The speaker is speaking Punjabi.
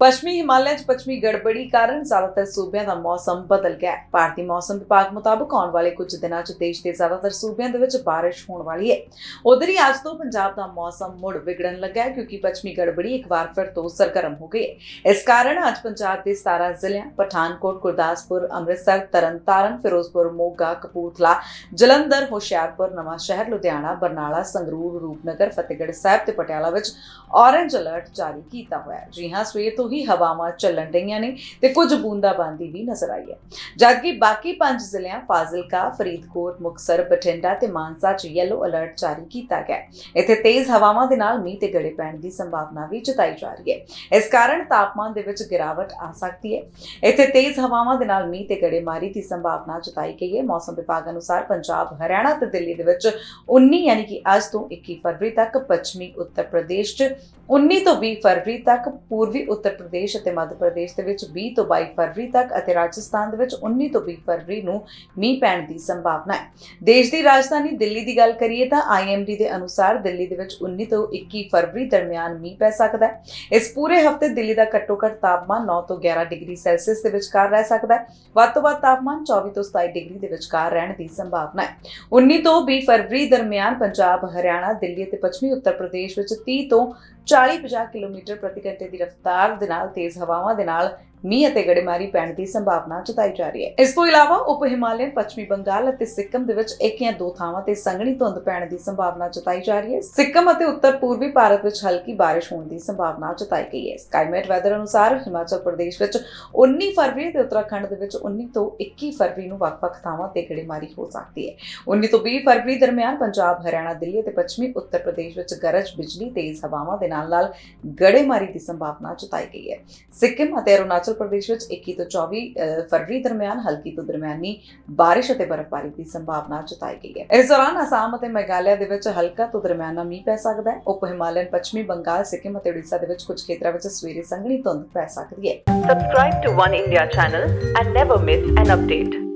ਪੱਛਮੀ ਹਿਮਾਲਿਆ 'ਚ ਪੱਛਮੀ ਗੜਬੜੀ ਕਾਰਨ ਜ਼ਿਆਦਾਤਰ ਸੂਬਿਆਂ ਦਾ ਮੌਸਮ ਬਦਲ ਗਿਆ ਹੈ। ਭਾਰਤੀ ਮੌਸਮ ਵਿਭਾਗ ਮੁਤਾਬਕ ਆਉਣ ਵਾਲੇ ਕੁਝ ਦਿਨਾਂ 'ਚ ਦੇਸ਼ ਦੇ ਜ਼ਿਆਦਾਤਰ ਸੂਬਿਆਂ ਦੇ ਵਿੱਚ ਬਾਰਿਸ਼ ਹੋਣ ਵਾਲੀ ਹੈ। ਉਧਰ ਹੀ ਅੱਜ ਤੋਂ ਪੰਜਾਬ ਦਾ ਮੌਸਮ ਮੁੜ ਵਿਗੜਨ ਲੱਗਾ ਹੈ ਕਿਉਂਕਿ ਪੱਛਮੀ ਗੜਬੜੀ ਇੱਕ ਵਾਰ ਫਿਰ ਤੋਂ ਸਰਗਰਮ ਹੋ ਗਈ ਹੈ। ਇਸ ਕਾਰਨ ਅੱਜ ਪੰਜਾਬ ਦੇ 17 ਜ਼ਿਲ੍ਹਿਆਂ, ਪਠਾਨਕੋਟ, ਗੁਰਦਾਸਪੁਰ, ਅੰਮ੍ਰਿਤਸਰ, ਤਰਨਤਾਰਨ, ਫਿਰੋਜ਼ਪੁਰ, ਮੋਗਾ, ਕਪੂਰਥਲਾ, ਜਲੰਧਰ, ਹੁਸ਼ਿਆਰਪੁਰ ਨਵਾਂ ਸ਼ਹਿਰ ਲੁਧਿਆਣਾ, ਬਰਨਾਲਾ, ਸੰਗਰੂਰ, ਰੂਪਨਗਰ, ਫਤਿਹਗੜ੍ਹ ਸਾਹਿਬ ਤੇ ਪਟਿਆਲਾ ਵਿੱਚ ਔਰੇਂਜ ਅਲਰਟ ਜਾਰੀ ਕੀਤਾ ਹੋਇਆ ਹੈ। ਜੀ ਹਾਂ, ਸਵੇਰ ਤੋਂ ਹੀ ਹਵਾਵਾਂ ਚੱਲਣ ਰਹੀਆਂ ਨੇ ਤੇ ਕੁਝ ਬੂੰਦਾਬਾਂਦੀ ਵੀ ਨਜ਼ਰ ਆਈ ਹੈ। ਜਦਕਿ ਬਾਕੀ ਪੰਜ ਜ਼ਿਲ੍ਹਿਆਂ ਫਾਜ਼ਿਲਕਾ, ਫਰੀਦਕੋਟ ਮੁਕਸਰ ਬਠਿੰਡਾ ਤੇ ਮਾਨਸਾ 'ਚ ਯੈਲੋ ਅਲਰਟ ਜਾਰੀ ਕੀਤਾ ਗਿਆ ਇੱਥੇ ਤੇਜ਼ ਹਵਾਵਾਂ ਦੇ ਨਾਲ ਮੀਂਹ ਤੇ ਗੜੇ ਪੈਣ ਦੀ ਸੰਭਾਵਨਾ ਵੀ ਜਤਾਈ ਜਾ ਰਹੀ ਹੈ। ਇਸ ਕਾਰਨ ਤਾਪਮਾਨ ਦੇ ਵਿੱਚ ਗਿਰਾਵਟ ਆ ਸਕਦੀ ਹੈ। ਇੱਥੇ ਤੇਜ਼ ਹਵਾਵਾਂ ਦੇ ਨਾਲ ਮੀਂਹ ਤੇ ਗੜੇਮਾਰੀ ਦੀ ਸੰਭਾਵਨਾ ਜਤਾਈ ਗਈ ਹੈ। ਮੌਸਮ ਵਿਭਾਗ ਅਨੁਸਾਰ ਪੰਜਾਬ, ਹਰਿਆਣਾ ਤੇ ਦਿੱਲੀ ਦੇ ਵਿੱਚ 19 ਯਾਨੀ ਕਿ ਅੱਜ ਤੋਂ 21 ਫਰਵਰੀ ਤੱਕ ਪੱਛਮੀ ਉੱਤਰ ਪ੍ਰਦੇਸ਼ 'ਚ 19 ਤੋਂ 20 ਫਰਵਰੀ ਤੱਕ ਪੂਰਬੀ ਉੱਤਰ ਪ੍ਰਦੇਸ਼ ਅਤੇ ਮੱਧ ਪ੍ਰਦੇਸ਼ ਦੇ ਵਿੱਚ 20 ਤੋਂ 22 ਫਰਵਰੀ ਤੱਕ ਅਤੇ ਰਾਜਸਥਾਨ ਦੇ ਵਿੱਚ 19 ਤੋਂ 20 ਫਰਵਰੀ ਨੂੰ ਮੀਂਹ ਪੈਣ ਦੀ ਸੰਭਾਵਨਾ ਹੈ। ਦੇਸ਼ ਦੀ ਰਾਜਧਾਨੀ ਦਿੱਲੀ ਦੀ ਗੱਲ ਕਰੀਏ ਤਾਂ ਆਈਐਮਡੀ ਦੇ ਅਨੁਸਾਰ ਦਿੱਲੀ ਦੇ ਵਿੱਚ 19 ਤੋਂ 21 ਫਰਵਰੀ ਦਰਮਿਆਨ ਮੀਂਹ ਪੈ ਸਕਦਾ ਹੈ। ਇਸ ਪੂਰੇ ਹਫ਼ਤੇ ਦਿੱਲੀ ਦਾ ਘੱਟੋ ਘੱਟ ਤਾਪਮਾਨ 9 ਤੋਂ 11 ਡਿਗਰੀ ਸੈਲਸੀਅਸ ਦੇ ਵਿਚਕਾਰ ਰਹਿ ਸਕਦਾ ਹੈ। ਵੱਧ ਤੋਂ ਵੱਧ ਤਾਪਮਾਨ 24 ਤੋਂ 27 ਡਿਗਰੀ ਦੇ ਵਿਚਕਾਰ ਰਹਿਣ ਦੀ ਸੰਭਾਵਨਾ ਹੈ। 19 ਤੋਂ 20 ਫਰਵਰੀ ਦਰਮਿਆਨ ਪੰਜਾਬ, ਹਰਿਆਣਾ, ਦਿੱਲੀ ਅਤੇ ਪੱਛਮੀ ਉੱਤਰ ਪ੍ਰਦੇਸ਼ ਵਿੱਚ 30 ਤੋਂ 40-50 ਕਿਲੋਮੀਟਰ ਪ੍ਰਤੀ ਘੰਟੇ ਦੀ ਰਫ਼ਤਾਰ ਦੇ ਨਾਲ ਤੇਜ਼ ਹਵਾਵਾਂ ਦੇ ਨਾਲ ਮੀਂਹ ਅਤੇ ਗੜੇਮਾਰੀ ਪੈਣ ਦੀ ਸੰਭਾਵਨਾ ਜਤਾਈ ਜਾ ਰਹੀ ਹੈ। ਇਸ ਤੋਂ ਇਲਾਵਾ ਉਪ ਹਿਮਾਲਿਅਨ, ਪੱਛਮੀ ਬੰਗਾਲ ਅਤੇ ਸਿੱਕਮ ਦੇ ਵਿੱਚ ਇੱਕ ਜਾਂ ਦੋ ਥਾਵਾਂ ਤੇ ਸੰਘਣੀ ਧੁੰਦ ਪੈਣ ਦੀ ਸੰਭਾਵਨਾ ਜਤਾਈ ਜਾ ਰਹੀ ਹੈ। ਸਿੱਕਮ ਅਤੇ ਉੱਤਰ ਪੂਰਬੀ ਭਾਰਤ ਵਿੱਚ ਹਲਕੀ ਬਾਰਿਸ਼ ਹੋਣ ਦੀ ਸੰਭਾਵਨਾ ਜਤਾਈ ਗਈ ਹੈ। ਸਕਾਈਮੇਟ ਵੈਦਰ ਅਨੁਸਾਰ ਹਿਮਾਚਲ ਪ੍ਰਦੇਸ਼ ਵਿੱਚ 19 ਫਰਵਰੀ ਤੇ ਉੱਤਰਾਖੰਡ ਦੇ ਵਿੱਚ 19 ਤੋਂ 21 ਫਰਵਰੀ ਨੂੰ ਵੱਖ-ਵੱਖ ਥਾਵਾਂ ਤੇ ਗੜੇਮਾਰੀ ਹੋ ਸਕਦੀ ਹੈ। 19 ਤੋਂ 20 ਫਰਵਰੀ ਦਰਮਿਆਨ ਪੰਜਾਬ, ਹਰਿਆਣਾ, ਦਿੱਲੀ ਅਤੇ ਪੱਛਮੀ ਉੱਤਰ ਪ੍ਰਦੇਸ਼ ਵਿੱਚ ਗਰਜ, ਬਿਜਲੀ, ਤੇਜ਼ ਹਵਾਵਾਂ ਦੇ ਨਾਲ-ਨਾਲ ਗੜੇਮਾਰੀ ਦੀ ਸੰਭਾਵਨਾ ਜਤਾਈ ਗਈ ਹੈ। ਸਿੱਕਮ ਅਤੇ ਅਰੁਣਾਚਲ ਪ੍ਰਦੇਸ਼ ਵਿੱਚ 21 ਤੋਂ 24 ਫਰਵਰੀ ਦਰਮਿਆਨ, ਹਲਕੀ ਤੋਂ ਦਰਮਿਆਨੀ ਬਾਰਿਸ਼ ਅਤੇ ਬਰਫ਼ਬਾਰੀ ਦੀ ਸੰਭਾਵਨਾ ਜਤਾਈ ਗਈ ਹੈ। ਇਸ ਦੌਰਾਨ ਅਸਾਮ ਅਤੇ ਮੇਘਾਲਿਆ ਦੇ ਵਿੱਚ ਹਲਕਾ ਤੋਂ ਦਰਮਿਆਨਾ ਮੀਂਹ ਪੈ ਸਕਦਾ ਹੈ। ਉਪ ਹਿਮਾਲਯਨ ਪੱਛਮੀ ਬੰਗਾਲ, ਸਿੱਕਿਮ ਅਤੇ ਉੜੀਸਾ ਦੇ ਵਿੱਚ ਕੁਝ ਖੇਤਰਾਂ ਵਿੱਚ ਸਵੇਰੇ ਸੰਘਣੀ ਧੁੰਦ ਪੈ ਸਕਦੀ ਹੈ। Subscribe to One India channel and never miss an update.